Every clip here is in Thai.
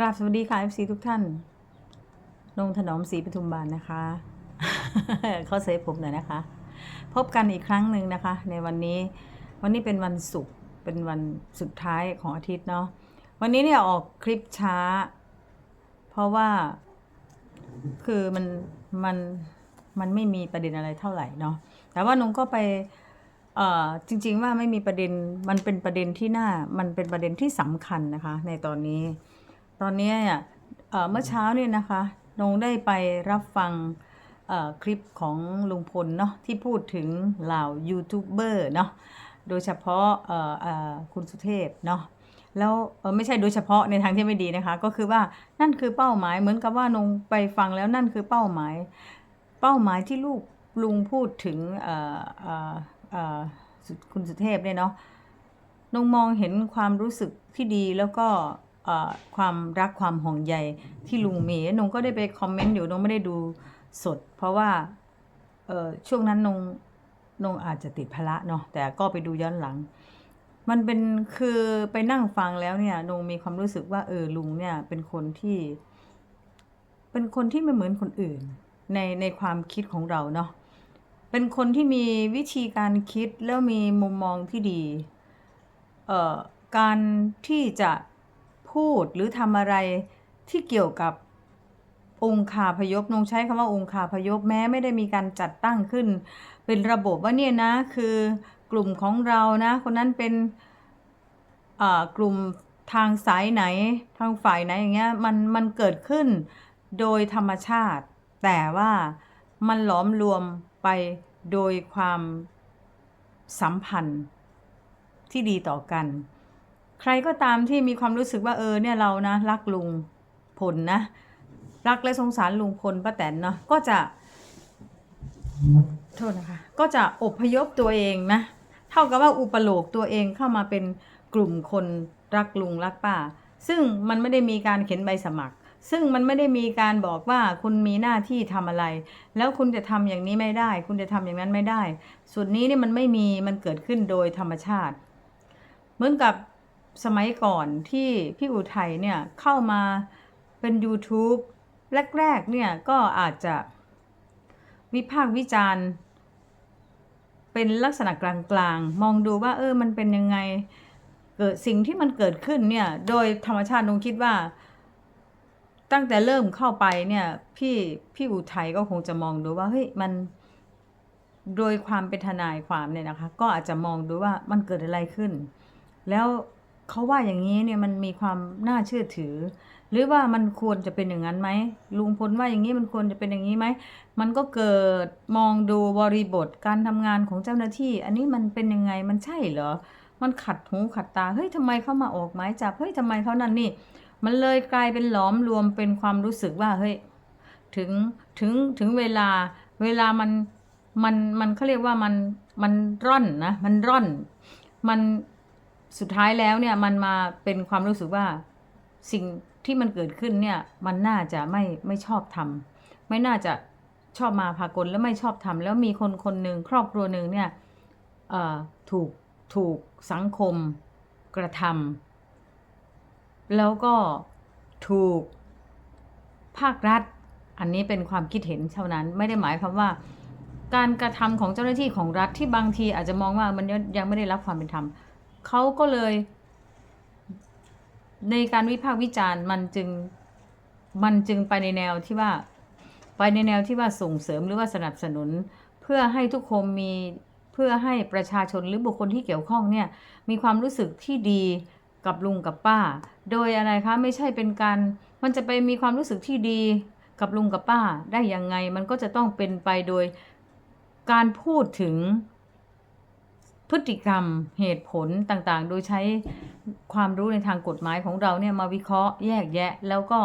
กราบสวัสดีค่ะ FC ทุกท่านนงถนอมศรีปทุมบานนะคะ เขาเซฟผมหน่อยนะคะ พบกันอีกครั้งหนึ่งนะคะ ในวันนี้ วันนี้เป็นวันศุกร์ เป็นวันสุดท้ายของอาทิตย์เนาะ วันนี้เนี่ยออกคลิปช้า เพราะว่า คือมัน มัน มันไม่มีประเด็นอะไรเท่าไหร่เนาะ แต่ว่านงก็ไปเอ่อจริง ๆ ว่าไม่มีประเด็น มันเป็นประเด็นที่น่า มันเป็นประเด็นที่สำคัญนะคะ ในตอนนี้ ตอนนี้เนี่ยเอ่อเมื่อเช้าเนี่ยนะคะนงได้ไปรับฟังเอ่อคลิปของลุงพลเนาะที่พูดถึงเหล่ายูทูบเบอร์เนาะโดยเฉพาะเอ่อเอ่อคุณสุเทพเนาะแล้วเออไม่ใช่โดยเฉพาะในทางที่ไม่ดีนะคะ ก็คือว่านั่นคือเป้าหมายเหมือนกับว่านงไปฟังแล้วนั่นคือเป้าหมาย เป้าหมายที่ลูกลุงพูดถึงเอ่อเอ่อเอ่อสุคุณสุเทพเนี่ยเนาะนงมองเห็นความรู้สึกที่ดีแล้วก็เอ่อ ความรักความห่วงใยที่ลุงมีนงก็ได้ไปคอมเมนต์อยู่นงไม่ได้ดูสด เพราะว่าช่วงนั้นนงนงอาจจะติดภาระเนาะแต่ก็ไปดูย้อนหลัง มันเป็นคือไปนั่งฟังแล้วเนี่ยนงมีความรู้สึกว่าเออลุงเนี่ยเป็นคนที่ เป็นคนที่ไม่เหมือนคนอื่น ในในความคิดของเราเนาะเป็นคนที่มีวิธีการคิดแล้วมีมุมมองที่ดี เอ่อการที่จะ พูดหรือทำอะไรที่เกี่ยวกับองคาพยพนงใช้คำว่าองคาพยพแม้ไม่ได้มีการจัดตั้งขึ้น เป็นระบบว่าเนี่ยนะคือกลุ่มของเรานะคนนั้นเป็นกลุ่มทางสายไหนทางฝ่ายไหนอย่างเงี้ยมันมันเกิดขึ้นโดยธรรมชาติ แต่ว่ามันหลอมรวมไปโดยความสัมพันธ์ที่ดีต่อกัน ใครก็ตามที่มีความรู้สึกว่าเออเนี่ยเรานะรักลุงพลนะ รักและสงสารลุงพลป้าแตนเนาะก็จะโทษนะคะก็จะอบพยพตัวเองนะเท่ากับว่าอุปโลกตัวเองเข้ามาเป็นกลุ่มคนรักลุงรักป้า ซึ่งมันไม่ได้มีการเขียนใบสมัคร ซึ่งมันไม่ได้มีการบอกว่าคุณมีหน้าที่ทำอะไร แล้วคุณจะทำอย่างนี้ไม่ได้ คุณจะทำอย่างนั้นไม่ได้ส่วนนี้เนี่ยมันไม่มีมันเกิดขึ้นโดยธรรมชาติ เหมือนกับ สมัยก่อนที่พี่อุทัยเนี่ยเข้ามาเป็น YouTube แรกๆเนี่ยก็อาจจะวิพากษ์วิจารณ์ เป็นลักษณะกลางๆ มองดูว่าเออมันเป็นยังไงเกิดสิ่งที่มันเกิดขึ้นเนี่ยโดยธรรมชาตินงคิดว่า ตั้งแต่เริ่มเข้าไปเนี่ยพี่พี่อุทัยก็คงจะมองดูว่าเฮ้ยมันโดยความเป็นทนายความเนี่ยนะคะ ก็อาจจะมองดูว่ามันเกิดอะไรขึ้น แล้ว เขาว่าอย่างนี้เนี่ยมันมีความน่าเชื่อถือ หรือว่ามันควรจะเป็นอย่างนั้นไหมลุงพลว่าอย่างนี้มันควรจะเป็นอย่างนี้ไหมมันก็เกิดมองดูบริบทการทำงานของเจ้าหน้าที่ อันนี้มันเป็นยังไงมันใช่เหรอมันขัดหูขัดตาเฮ้ยทำไมเขามาออกหมายจับเฮ้ยทำไมเขานั่นนี่ มันเลยกลายเป็นหลอมรวมเป็นความรู้สึกว่าเฮ้ยถึงถึงถึงเวลาเวลามันมันมันเขาเรียกว่ามันมันร่อนนะมันร่อนมัน สุดท้ายแล้วเนี่ยมันมาเป็นความรู้สึกว่าสิ่งที่มันเกิดขึ้นเนี่ยมันน่าจะไม่ไม่ชอบทำไม่น่าจะชอบมาพากลแล้วไม่ชอบทำแล้วมีคนคนหนึ่งครอบครัวหนึ่งเนี่ยถูกถูกสังคมกระทำแล้วก็ถูกภาครัฐ อันนี้เป็นความคิดเห็นเท่านั้นไม่ได้หมายความว่าการกระทำของเจ้าหน้าที่ของรัฐที่บางทีอาจจะมองว่ามันยังไม่ได้รับความเป็นธรรม เขาก็เลย ในการวิพากษ์วิจารณ์มันจึงมันจึงไปในแนวที่ว่า ไปในแนวที่ว่าส่งเสริมหรือว่าสนับสนุน เพื่อให้ทุกคนมีเพื่อให้ประชาชนหรือบุคคลที่เกี่ยวข้องเนี่ยมีความรู้สึกที่ดีกับลุงกับป้า โดยอะไรคะไม่ใช่เป็นการมันจะไปมีความรู้สึกที่ดีกับลุงกับป้าได้ยังไง มันก็จะต้องเป็นไปโดยการพูดถึง พฤติกรรมเหตุผลต่างๆ โดยใช้ความรู้ในทางกฎหมายของเราเนี่ยมาวิเคราะห์แยกแยะ แล้วก็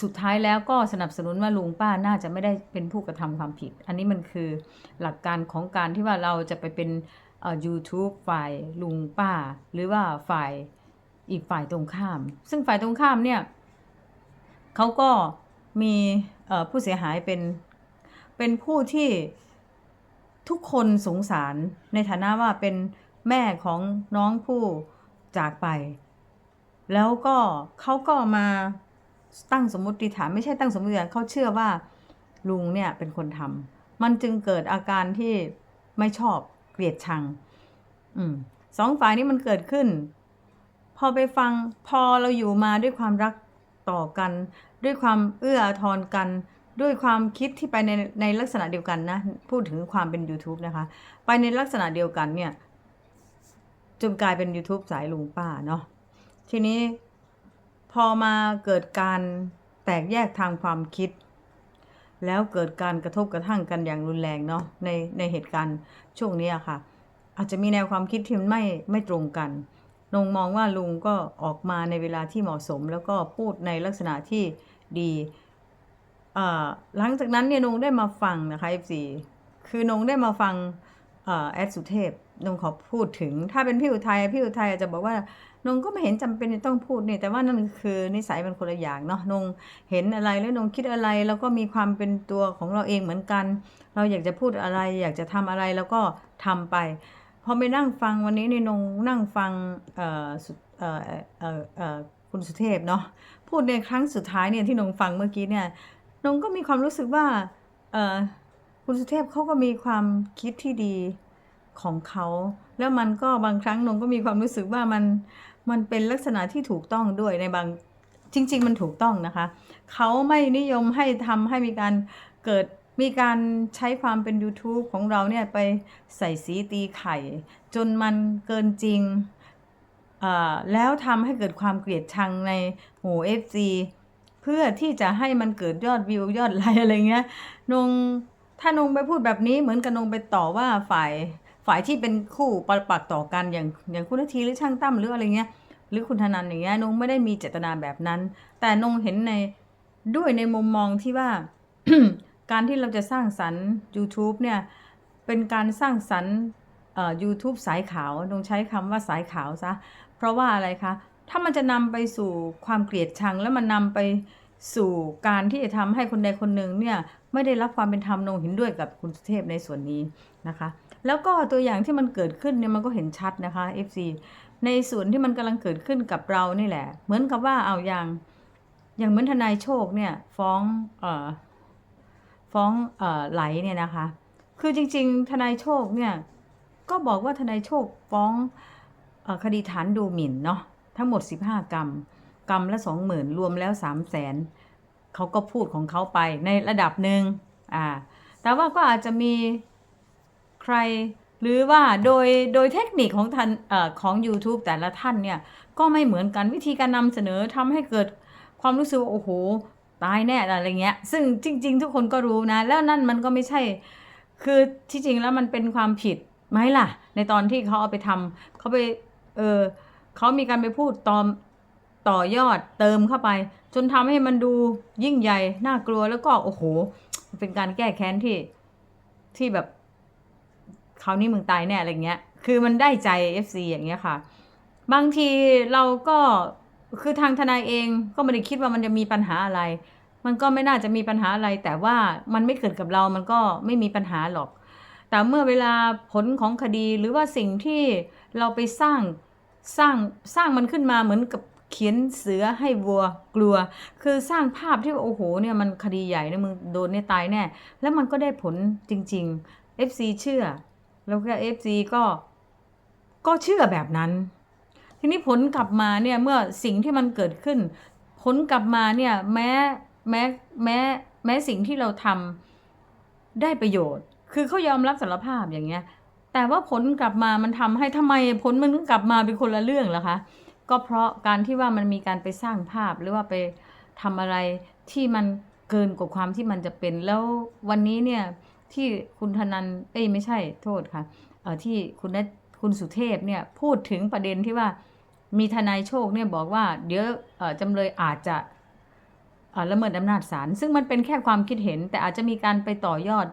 สุดท้ายแล้วก็สนับสนุนว่าลุงป้าน่าจะไม่ได้เป็นผู้กระทำความผิด อันนี้มันคือหลักการของการที่ว่าเราจะไปเป็นเอ่อ YouTube ฝ่ายลุงป้า หรือว่าฝ่ายอีกฝ่ายตรงข้าม ซึ่งฝ่ายตรงข้ามเนี่ยเขาก็มีอ่อผู้เสียหายเป็นเป็นผู้ที่ ทุกคนสงสารในฐานะว่าเป็นแม่ของน้องผู้จากไป แล้วก็เขาก็มาตั้งสมมติฐานไม่ใช่ตั้งสมมติฐานเขาเชื่อว่าลุงเนี่ยเป็นคนทำมันจึงเกิดอาการที่ไม่ชอบเกลียดชัง อืมสองฝ่ายนี้มันเกิดขึ้น พอไปฟังพอเราอยู่มาด้วยความรักต่อกัน ด้วยความเอื้ออาทรกัน ด้วยความคิดที่ไปในในลักษณะเดียวกันนะ พูดถึงความเป็น YouTube นะคะ ไปในลักษณะเดียวกันเนี่ยจนกลายเป็น YouTube สายลุงป้าเนาะทีนี้พอมาเกิดการแตกแยกทางความคิด แล้วเกิดการกระทบกระทั่งกันอย่างรุนแรงเนาะในในเหตุการณ์ช่วงนี้อะค่ะ อาจจะมีแนวความคิดที่ไม่ไม่ตรงกันนงมองว่าลุงก็ออกมาในเวลาที่เหมาะสม แล้วก็พูดในลักษณะที่ดี หลังจากนั้นเนี่ยนงได้มาฟังนะคะ FC คือนงได้มาฟังอ่าแอดสุเทพนงขอพูดถึง ถ้าเป็นพี่อุทัยพี่อุทัยอาจจะบอกว่านงก็ไม่เห็นจำเป็นต้องพูดนี่แต่ว่านั่นคือนิสัยเป็นคนละอย่างเนาะนงเห็นอะไรแล้วนงคิดอะไร แล้วก็มีความเป็นตัวของเราเองเหมือนกัน เราอยากจะพูดอะไร อยากจะทำอะไรแล้วก็ทำไปพอไปนั่งฟังวันนี้นี่นงนั่งฟังเอ่อคุณสุเทพเนาะพูดในครั้งสุดท้ายเนี่ยที่นงฟังเมื่อกี้เนี่ย นงก็มีความรู้สึกว่าเออคุณสุเทพเขาก็มีความคิดที่ดีของเขา แล้วมันก็บางครั้งนงก็มีความรู้สึกว่ามันมันเป็นลักษณะที่ถูกต้องด้วยในบางจริง ๆ มันถูกต้องนะคะ เขาไม่นิยมให้ทำให้มีการเกิดมีการใช้ความเป็น YouTube ของเราเนี่ยไปใส่สีตีไข่ จนมันเกินจริง แล้วทำให้เกิดความเกลียดชังในหมู่ FC เพื่อที่จะให้มันเกิดยอดวิวยอดไลค์อะไรเงี้ยนงถ้านงไปพูดแบบนี้เหมือนกับนงไปต่อว่าฝ่ายฝ่ายที่เป็นคู่ปปักต่อกันอย่างอย่างคุณทีหรือช่างตั้มหรืออะไรเงี้ยหรือคุณธนันอย่างเงี้ยนงไม่ได้มีเจตนาแบบนั้น แต่นงเห็นในด้วยในมุมมองที่ว่า การที่เราจะสร้างสรรค์ YouTube เนี่ยเป็นการสร้างสรรค์เอ่อ YouTube สายขาว นงใช้คำว่าสายขาวซะ เพราะว่าอะไรคะ ถ้ามันจะนำไปสู่ความเกลียดชัง แล้วมันนำไปสู่การที่จะทำให้คนใดคนหนึ่งเนี่ยไม่ได้รับความเป็นธรรมนงเห็นด้วยกับคุณสุเทพในส่วนนี้นะคะ แล้วก็ตัวอย่างที่มันเกิดขึ้นเนี่ยมันก็เห็นชัดนะคะ FC ในส่วนที่มันกำลังเกิดขึ้นกับเรานี่แหละ เหมือนกับว่าเอาอย่างอย่างเหมือนทนายโชคเนี่ยฟ้องเอ่อฟ้องเอ่อไหลเนี่ยนะคะ คือจริง ๆ ทนายโชคเนี่ยก็บอกว่าทนายโชคฟ้องอคดีฐานดูหมิ่นเนาะ ทั้งหมด 15 กรรมกรรมละ 20,000 รวมแล้ว 3 0 0แสนเขาก็พูดของเขาไปในระดับหนึ่งอ่าแต่ว่าก็อาจจะมีใครหรือว่าโดยโดยเทคนิคของทันเอ่อของ YouTube แต่ละท่านเนี่ย ก็ไม่เหมือนกันวิธีการนำเสนอทำให้เกิดความรู้สึกว่าโอ้โห ตายแน่อะไรเงี้ย ซึ่งจริง ๆ ทุกคนก็รู้นะ แล้วนั่นมันก็ไม่ใช่ คือที่จริงแล้วมันเป็นความผิดไหมล่ะ ในตอนที่เขาเอาไปทำเขาไปเออ เขามีการไปพูดตอมต่อยอดเติมเข้าไป จนทำให้มันดูยิ่งใหญ่น่ากลัวแล้วก็โอ้โห เป็นการแก้แค้นที่ที่แบบคราวนี้มึงตายแน่อะไรเงี้ย คือมันได้ใจ FC อย่างเงี้ยค่ะ บางทีเราก็คือทางทนายเองก็ไม่ได้คิดว่ามันจะมีปัญหาอะไร มันก็ไม่น่าจะมีปัญหาอะไร แต่ว่ามันไม่เกิดกับเรา มันก็ไม่มีปัญหาหรอก แต่เมื่อเวลาผลของคดีหรือว่าสิ่งที่เราไปสร้าง สร้างสร้างมันขึ้นมาเหมือนกับเขียนเสือให้วัวกลัว คือสร้างภาพที่ว่าโอ้โหเนี่ยมันคดีใหญ่นี่ยมึงโดนเนี่ยตายแน่แล้วมันก็ได้ผลจริง ๆ FC เชื่อ แล้วก็ FC ก็ก็เชื่อแบบนั้น ทีนี้ผลกลับมาเนี่ยเมื่อสิ่งที่มันเกิดขึ้น ผลกลับมาเนี่ยแม้แม้แม้แม้สิ่งที่เราทำได้ประโยชน์ คือเขายอมรับสารภาพอย่างเงี้ย แต่ว่าผลกลับมามันทำให้ทำไมผลมันกลับมาเป็นคนละเรื่องล่ะคะ ก็เพราะการที่ว่ามันมีการไปสร้างภาพหรือว่าไปทำอะไรที่มันเกินกว่าความที่มันจะเป็น แล้ววันนี้เนี่ยที่คุณธนันเอ้ยไม่ใช่โทษค่ะเออที่คุณคุณสุเทพเนี่ยพูดถึงประเด็นที่ว่ามีทนายโชคเนี่ยบอกว่าเดี๋ยวจำเลยอาจจะละเมิดอำนาจศาลซึ่งมันเป็นแค่ความคิดเห็น แต่อาจจะมีการไปต่อยอด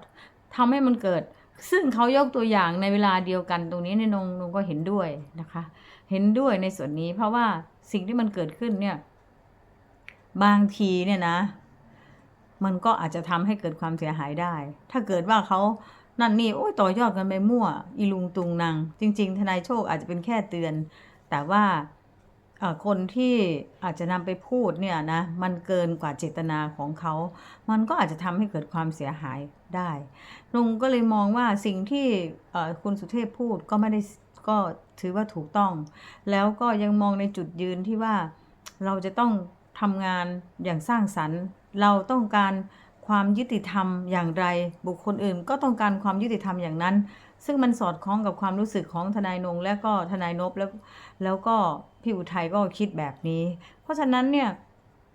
ทำให้มันเกิด ซึ่งเขายกตัวอย่างในเวลาเดียวกันตรงนี้ในนงนงก็เห็นด้วยนะคะ เห็นด้วยในส่วนนี้ เพราะว่าสิ่งที่มันเกิดขึ้นเนี่ย บางทีเนี่ยนะ มันก็อาจจะทำให้เกิดความเสียหายได้ ถ้าเกิดว่าเขานั่นนี่โอ้ยต่อยอดกันไปมั่ว อีลุงตุงนางจริง ๆ ทนายโชคอาจจะเป็นแค่เตือน แต่ว่า คนที่อาจจะนำไปพูดเนี่ยนะมันเกินกว่าเจตนาของเขา มันก็อาจจะทำให้เกิดความเสียหายได้ลุงก็เลยมองว่าสิ่งที่คุณสุเทพพูดก็ไม่ได้ก็ถือว่าถูกต้อง แล้วก็ยังมองในจุดยืนที่ว่าเราจะต้องทำงานอย่างสร้างสรรค์ เราต้องการความยุติธรรมอย่างไร บุคคลอื่นก็ต้องการความยุติธรรมอย่างนั้น ซึ่งมันสอดคล้องกับความรู้สึกของทนายนงและก็ทนายนพแล้วแล้วก็พี่อุทัยก็คิดแบบนี้ เพราะฉะนั้นเนี่ย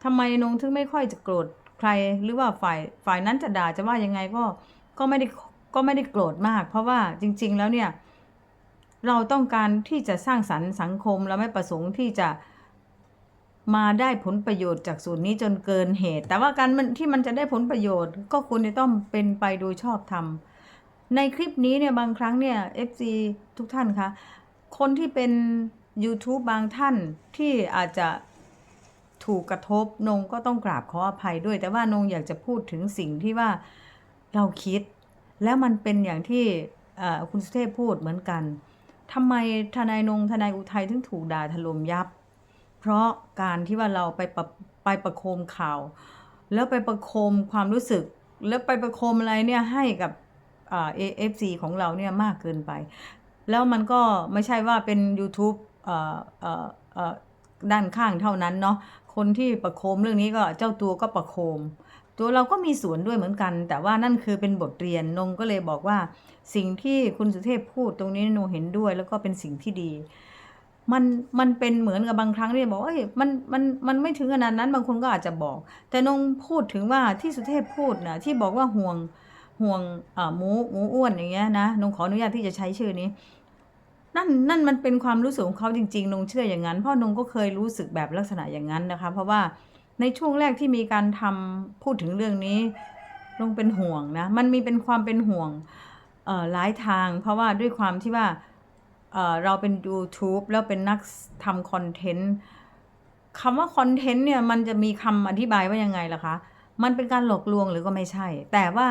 ทำไมนงถึงไม่ค่อยจะโกรธใคร หรือว่าฝ่ายฝ่ายนั้นจะด่าจะว่ายังไงก็ก็ไม่ได้ก็ไม่ได้โกรธมาก เพราะว่าจริง ๆ แล้วเนี่ยเราต้องการที่จะสร้างสรรค์สังคมเราไม่ประสงค์ที่จะมาได้ผลประโยชน์จากส่วนนี้จนเกินเหตุ แต่ว่าการมันที่มันจะได้ผลประโยชน์ ก็ควรจะต้องเป็นไปโดยชอบธรรม ในคลิปนี้เนี่ยบางครั้งเนี่ย FC ทุกท่านคะคนที่เป็น YouTube บางท่านที่อาจจะถูกกระทบนงก็ต้องกราบขออภัยด้วย แต่ว่านงอยากจะพูดถึงสิ่งที่ว่าเราคิด แล้วมันเป็นอย่างที่คุณสุเทพพูดเหมือนกันทำไมทนายนงทนายอุทัยถึงถูกด่าถล่มยับ เพราะการที่ว่าเราไปประไปประโคมข่าว แล้วไปประโคมความรู้สึก แล้วไปประโคมอะไรเนี่ยให้กับ เอฟซีของเราเนี่ยมากเกินไป แล้วมันก็ไม่ใช่ว่าเป็น YouTube ด้านข้างเท่านั้นเนาะคนที่ประโคมเรื่องนี้ก็เจ้าตัวก็ประโคม ตัวเราก็มีส่วนด้วยเหมือนกัน แต่ว่านั่นคือเป็นบทเรียนนงก็เลยบอกว่า สิ่งที่คุณสุเทพพูดตรงนี้นงเห็นด้วยแล้วก็เป็นสิ่งที่ดีมันมันเป็นเหมือนกับบางครั้งที่บอกว่ามันมันมันไม่ถึงขนาดนั้นบางคนก็อาจจะบอก แต่นงพูดถึงว่าที่สุเทพพูดนะที่บอกว่าห่วง ห่วงหมูหมูอ้วนอย่างเงี้ยนะนงขออนุญาตที่จะใช้ชื่อนี้ นั่นนั่นมันเป็นความรู้สึกของเขาจริงๆนงเชื่ออย่างนั้นเพราะนงก็เคยรู้สึกแบบลักษณะอย่างนั้นนะคะ เพราะว่าในช่วงแรกที่มีการทำพูดถึงเรื่องนี้นงเป็นห่วงนะมันมีเป็นความเป็นห่วงหลายทาง เพราะว่าด้วยความที่ว่าเเราเป็น YouTube แล้วเป็นนักทำคอนเทนต์คำว่าคอนเทนต์เนี่ยมันจะมีคำอธิบายว่ายังไงล่ะคะ มันเป็นการหลอกลวงหรือก็ไม่ใช่ แต่ว่า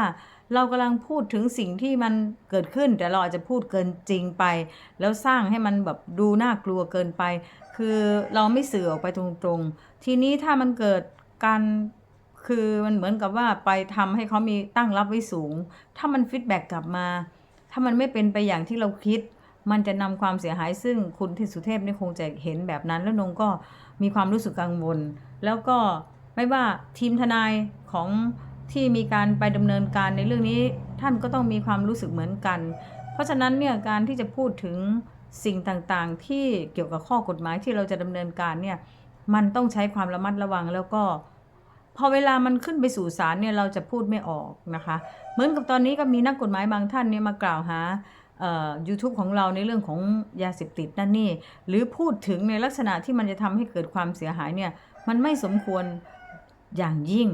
เรากำลังพูดถึงสิ่งที่มันเกิดขึ้น แต่เราอาจจะพูดเกินจริงไป แล้วสร้างให้มันแบบดูน่ากลัวเกินไป คือเราไม่สื่อออกไปตรงๆ ทีนี้ถ้ามันเกิดการคือมันเหมือนกับว่าไปทำให้เขามีตั้งรับไว้สูง ถ้ามันฟีดแบ็กกลับมา ถ้ามันไม่เป็นไปอย่างที่เราคิด มันจะนำความเสียหายซึ่งคุณที่สุเทพนี่คงจะเห็นแบบนั้น แล้วนงก็มีความรู้สึกกังวล แล้วก็ไม่ว่าทีมทนายของ ที่มีการไปดำเนินการในเรื่องนี้ท่านก็ต้องมีความรู้สึกเหมือนกัน เพราะฉะนั้นเนี่ยการที่จะพูดถึงสิ่งต่างๆ ที่เกี่ยวกับข้อกฎหมายที่เราจะดำเนินการเนี่ยมันต้องใช้ความระมัดระวังแล้วก็ พอเวลามันขึ้นไปสู่ศาลเนี่ยเราจะพูดไม่ออกนะคะ เหมือนกับตอนนี้ก็มีนักกฎหมายบางท่านเนี่ยมากล่าวหาเอ่อ YouTube ของเราในเรื่องของยาเสพติดนั่นนี่ หรือพูดถึงในลักษณะที่มันจะทำให้เกิดความเสียหายเนี่ยมันไม่สมควรอย่างยิ่ง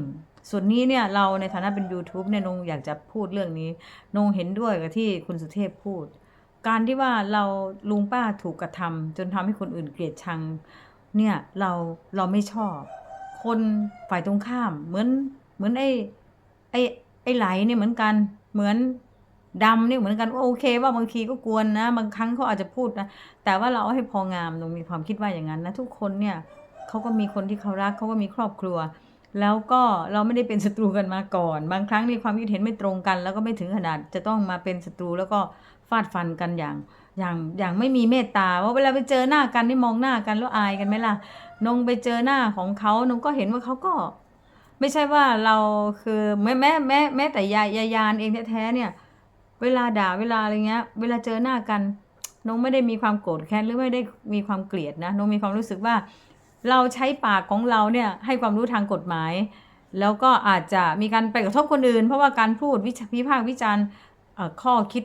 ส่วนนี้เนี่ยเราในฐานะเป็น YouTube เนี่ยนงอยากจะพูดเรื่องนี้นงเห็นด้วยกับที่คุณสุเทพพูด การที่ว่าเราลุงป้าถูกกระทำจนทำให้คนอื่นเกลียดชังเนี่ยเราเราไม่ชอบ คนฝ่ายตรงข้ามเหมือนเหมือนไอ้ไอ้ไอ้ไหลเนี่ยเหมือนกันเหมือนดำเนี่ยเหมือนกันโอเค ว่าบางทีก็กวนนะ บางครั้งเขาอาจจะพูดนะแต่ว่าเราเอาให้พองามตรงมีความคิดว่าอย่างนั้นนะทุกคนเนี่ยเขาก็มีคนที่เขารักเขาก็มีครอบครัว แล้วก็เราไม่ได้เป็นศัตรูกันมาก่อน บางครั้งนี่ความคิดเห็นไม่ตรงกัน แล้วก็ไม่ถึงขนาดจะต้องมาเป็นศัตรูแล้วก็ฟาดฟันกันอย่างอย่างอย่างไม่มีเมตตาว่าเวลาไปเจอหน้ากันนี่มองหน้ากันแล้วอายกันไหมล่ะนงไปเจอหน้าของเขานงก็เห็นว่าเขาก็ ไม่ใช่ว่าเราคือแม้แม้แม้แม้แต่ยายยายานเองแท้ๆเนี่ย เวลาด่าเวลาอะไรเงี้ย เวลาเจอหน้ากันนงไม่ได้มีความโกรธแค้นหรือไม่ได้มีความเกลียดนะนงมีความรู้สึกว่า เราใช้ปากของเราเนี่ยให้ความรู้ทางกฎหมาย แล้วก็อาจจะมีการไปกระทบคนอื่น เพราะว่าการพูดวิพากษ์วิจารณ์ข้อคิด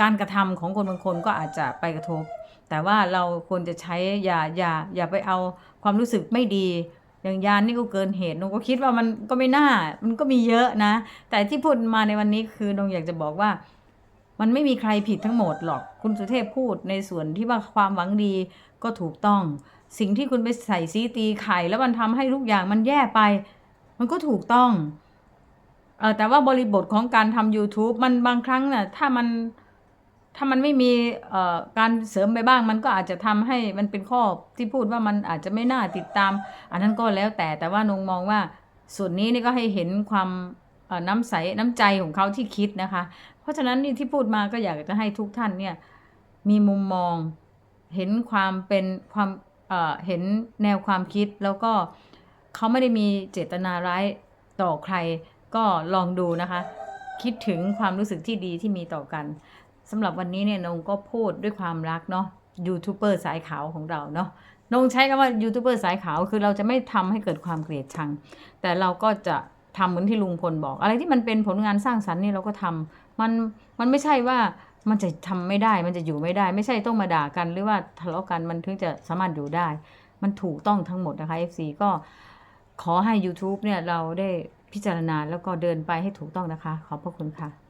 การกระทำของคนบางคนก็อาจจะไปกระทบ แต่ว่าเราควรจะใช้อย่าอย่าอย่าไปเอาความรู้สึกไม่ดีอย่างยานนี่ก็เกินเหตุนงก็คิดว่ามันก็ไม่น่า มันก็มีเยอะนะ แต่ที่พูดมาในวันนี้คือนงอยากจะบอกว่า มันไม่มีใครผิดทั้งหมดหรอก คุณสุเทพพูดในส่วนที่ว่าความหวังดีก็ถูกต้อง สิ่งที่คุณไปใส่ซีตีไข่แล้วมันทำให้ทุกอย่างมันแย่ไป มันก็ถูกต้องเออแต่ว่าบริบทของการทำ YouTube มันบางครั้งน่ะถ้ามันถ้ามันไม่มีเอ่อการเสริมไปบ้าง มันก็อาจจะทำให้มันเป็นข้อที่พูดว่ามันอาจจะไม่น่าติดตาม อันนั้นก็แล้วแต่แต่ว่านงมองว่าส่วนนี้นี่ก็ให้เห็นความเอ่อน้ำใสน้ำใจของเขาที่คิดนะคะ เพราะฉะนั้นนี่ที่พูดมาก็อยากจะให้ทุกท่านเนี่ยมีมุมมองเห็นความเป็นความ เห็นแนวความคิดแล้วก็เขาไม่ได้มีเจตนาร้ายต่อใครก็ลองดูนะคะ คิดถึงความรู้สึกที่ดีที่มีต่อกันสำหรับวันนี้เนี่ยนงก็พูดด้วยความรักเนาะยูทูบเบอร์สายขาวของเราเนาะนงใช้คำว่ายูทูบเบอร์สายขาวคือเราจะไม่ทำให้เกิดความเกลียดชัง แต่เราก็จะทำเหมือนที่ลุงพลบอก อะไรที่มันเป็นผลงานสร้างสรรค์นี่เราก็ทำมันมันไม่ใช่ว่า มันจะทำไม่ได้ มันจะอยู่ไม่ได้ ไม่ใช่ต้องมาด่ากันหรือว่าทะเลาะกันมันถึงจะสามารถอยู่ได้ มันถูกต้องทั้งหมดนะคะ FC ก็ขอให้ YouTube เนี่ยเราได้พิจารณาแล้วก็เดินไปให้ถูกต้องนะคะ ขอบพระคุณค่ะ